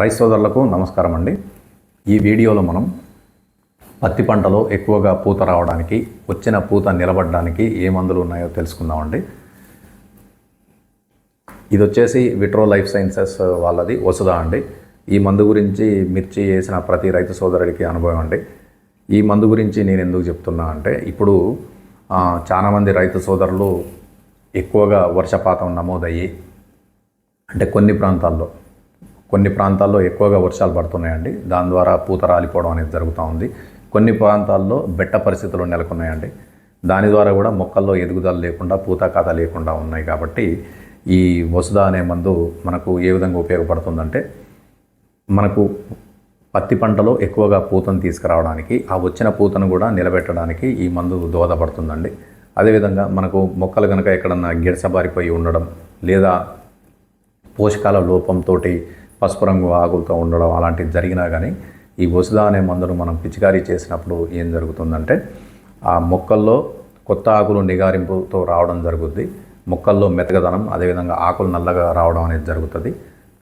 Rice సోదరులకు నమస్కారం అండి. ఈ వీడియోలో మనం పత్తి పంటలో ఎక్కువగా పూత రావడానికి వచ్చిన పూత నిలబడడానికి ఏ మందులు ఉన్నాయో తెలుసుకుందామండి ఇది వచ్చేసి విట్రో లైఫ్ సైన్సెస్ వాళ్ళది వసుదా అండి. ఈ మందు గురించి మిర్చి వేసిన ప్రతి రైతు సోదరుడికి అనుభవం అండి. ఈ మందు గురించి నేను ఎందుకు చెప్తున్నా అంటే ఇప్పుడు చాలామంది రైతు సోదరులు ఎక్కువగా వర్షపాతం నమోదయ్యి అంటే కొన్ని ప్రాంతాల్లో కొన్ని ప్రాంతాల్లో ఎక్కువగా వర్షాలు పడుతున్నాయండి. దాని ద్వారా పూత రాలిపోవడం అనేది జరుగుతూ ఉంది. కొన్ని ప్రాంతాల్లో బెట్ట పరిస్థితులు నెలకొన్నాయండి. దాని ద్వారా కూడా మొక్కల్లో ఎదుగుదల లేకుండా పూత కాత లేకుండా ఉన్నాయి కాబట్టి ఈ వసుదా అనే మందు మనకు ఏ విధంగా ఉపయోగపడుతుందంటే మనకు పత్తి పంటలో ఎక్కువగా పూతను తీసుకురావడానికి ఆ వచ్చిన పూతను కూడా నిలబెట్టడానికి ఈ మందు దోహదపడుతుందండి. అదేవిధంగా మనకు మొక్కలు కనుక ఎక్కడన్నా గిడసబారిపోయి ఉండడం లేదా పోషకాల లోపంతో పసుపు రంగు ఆకులతో ఉండడం అలాంటివి జరిగినా కానీ ఈ వసుదా అనే మందును మనం పిచికారీ చేసినప్పుడు ఏం జరుగుతుందంటే ఆ మొక్కల్లో కొత్త ఆకులు నిగారింపుతో రావడం జరుగుద్ది. మొక్కల్లో మెతగదనం అదేవిధంగా ఆకులు నల్లగా రావడం అనేది జరుగుతుంది.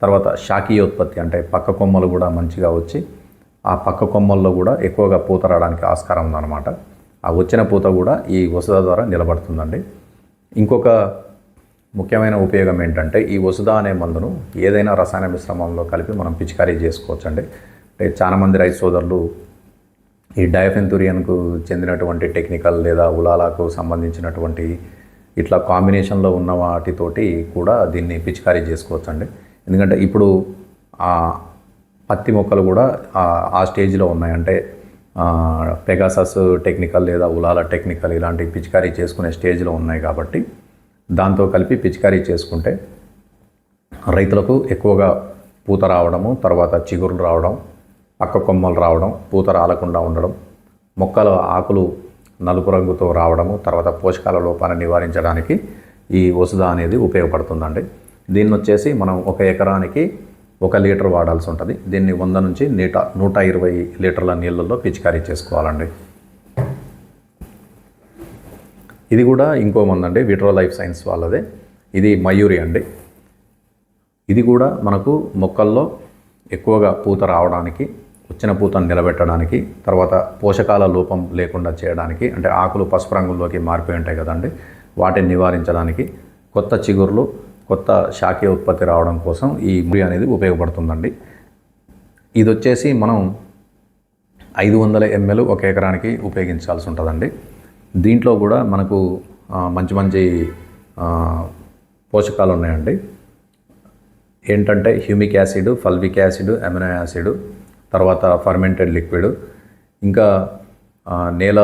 తర్వాత శాఖీయోత్పత్తి అంటే పక్క కొమ్మలు కూడా మంచిగా వచ్చి ఆ పక్క కొమ్మల్లో కూడా ఎక్కువగా పూత రావడానికి ఆస్కారం ఉందన్నమాట. ఆ వచ్చిన పూత కూడా ఈ వసుదా ద్వారా నిలబడుతుందండి. ఇంకొక ముఖ్యమైన ఉపయోగం ఏంటంటే ఈ వసుదా అనే మందును ఏదైనా రసాయన మిశ్రమంలో కలిపి మనం పిచికారీ చేసుకోవచ్చండి. అంటే చాలామంది రైతు సోదరులు ఈ డయఫెంతురియన్కు చెందినటువంటి టెక్నికల్ లేదా ఉలాలకు సంబంధించినటువంటి ఇట్లా కాంబినేషన్లో ఉన్న వాటితోటి కూడా దీన్ని పిచికారీ చేసుకోవచ్చు అండి ఎందుకంటే ఇప్పుడు ఆ పత్తి మొక్కలు కూడా ఆ- ఆ స్టేజ్లో ఉన్నాయి. అంటే పెగాసస్ టెక్నికల్ లేదా ఉలాల టెక్నికల్ ఇలాంటి పిచికారీ చేసుకునే స్టేజ్లో ఉన్నాయి కాబట్టి దాంతో కలిపి పిచికారీ చేసుకుంటే రైతులకు ఎక్కువగా పూత రావడము తర్వాత చిగురులు రావడం పక్క కొమ్మలు రావడం పూత రాలకుండా ఉండడం మొక్కల ఆకులు నలుపు రంగుతో రావడము తర్వాత పోషకాల లోపాన్ని నివారించడానికి ఈ వసుదా అనేది ఉపయోగపడుతుందండి. దీన్ని వచ్చేసి మనం ఒక ఎకరానికి ఒక లీటర్ వాడాల్సి ఉంటుంది. దీన్ని వంద నుంచి నూట నూట ఇరవై లీటర్ల నీళ్ళల్లో పిచికారీ చేసుకోవాలండి. ఇది కూడా ఇంకో మందు అండి విట్రో లైఫ్ సైన్స్ వాళ్ళదే. ఇది మయూరి అండి. ఇది కూడా మనకు మొక్కల్లో ఎక్కువగా పూత రావడానికి వచ్చిన పూతను నిలబెట్టడానికి తర్వాత పోషకాల లోపం లేకుండా చేయడానికి అంటే ఆకులు పసుపు రంగుల్లోకి మారిపోయి ఉంటాయి కదండి వాటిని నివారించడానికి కొత్త చిగుర్లు కొత్త శాఖీయ ఉత్పత్తి రావడం కోసం ఈ ముడి అనేది ఉపయోగపడుతుందండి. ఇది వచ్చేసి మనం ఐదు వందల ఎంఎల్ ఒక ఎకరానికి ఉపయోగించాల్సి ఉంటుందండి. దీంట్లో కూడా మనకు మంచి మంచి పోషకాలు ఉన్నాయండి. ఏంటంటే humic acid fulvic acid amino acid తర్వాత ఫర్మెంటెడ్ లిక్విడ్. ఇంకా నేల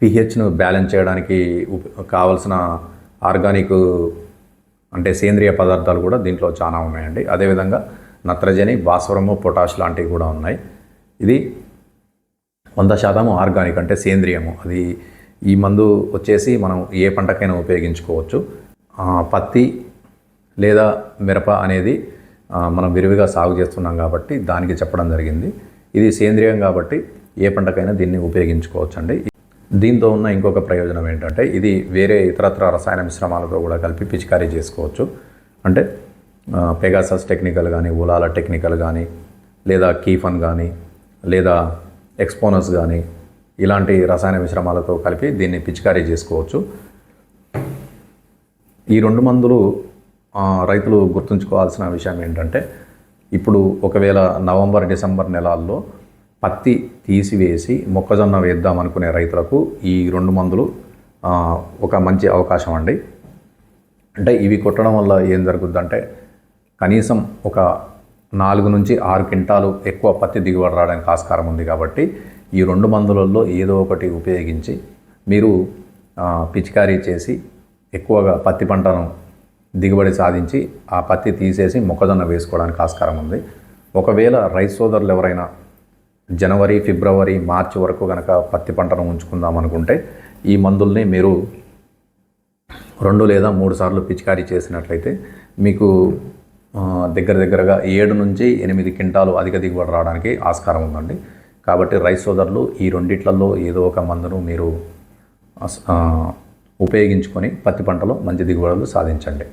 పిహెచ్ను బ్యాలెన్స్ చేయడానికి కావలసిన ఆర్గానిక్ అంటే సేంద్రియ పదార్థాలు కూడా దీంట్లో చాలా ఉన్నాయండి. అదేవిధంగా నత్రజని భాస్వరము పొటాష్ లాంటివి కూడా ఉన్నాయి. ఇది వంద శాతం ఆర్గానిక్ అంటే సేంద్రియము. అది ఈ మందు వచ్చేసి మనం ఏ పంటకైనా ఉపయోగించుకోవచ్చు. పత్తి లేదా మిరప అనేది మనం విరివిగా సాగు చేస్తున్నాం కాబట్టి దానికి చెప్పడం జరిగింది. ఇది సేంద్రియం కాబట్టి ఏ పంటకైనా దీన్ని ఉపయోగించుకోవచ్చండి. దీంతో ఉన్న ఇంకొక ప్రయోజనం ఏంటంటే ఇది వేరే ఇతరత్ర రసాయన మిశ్రమాలతో కూడా కలిపి పిచికారీ చేసుకోవచ్చు. అంటే పెగాసస్ టెక్నికల్ కానీ ఉలాల టెక్నికల్ కానీ లేదా కీఫన్ కానీ లేదా ఎక్స్పోనస్ కానీ ఇలాంటి రసాయన మిశ్రమాలతో కలిపి దీన్ని పిచికారీ చేసుకోవచ్చు. ఈ రెండు మందులు రైతులు గుర్తుంచుకోవాల్సిన విషయం ఏంటంటే ఇప్పుడు ఒకవేళ నవంబర్ డిసెంబర్ నెలల్లో పత్తి తీసివేసి మొక్కజొన్న వేద్దాం అనుకునే రైతులకు ఈ రెండు మందులు ఒక మంచి అవకాశం అండి. అంటే ఇవి కొట్టడం వల్ల ఏం జరుగుద్దంటే కనీసం ఒక నాలుగు నుంచి ఆరు క్వింటాలు ఎక్కువ పత్తి దిగుబడి రావడానికి ఆస్కారం ఉంది కాబట్టి ఈ రెండు మందులలో ఏదో ఒకటి ఉపయోగించి మీరు పిచికారీ చేసి ఎక్కువగా పత్తి పంటను దిగుబడి సాధించి ఆ పత్తి తీసేసి మొక్కజొన్న వేసుకోవడానికి ఆస్కారం ఉంది. ఒకవేళ రైతు సోదరులు ఎవరైనా జనవరి ఫిబ్రవరి మార్చి వరకు కనుక పత్తి పంటను ఉంచుకుందాం అనుకుంటే ఈ మందుల్ని మీరు రెండు లేదా మూడు సార్లు పిచికారీ చేసినట్లయితే మీకు దగ్గర దగ్గరగా ఏడు నుంచి ఎనిమిది క్వింటాలు అధిక దిగుబడి రావడానికి ఆస్కారం ఉందండి. కాబట్టి రైస్ సోదరులు ఈ రెండిట్లలో ఏదో ఒక మందును మీరు ఉపయోగించుకొని పత్తి పంటలో మంచి దిగుబడులు సాధించండి.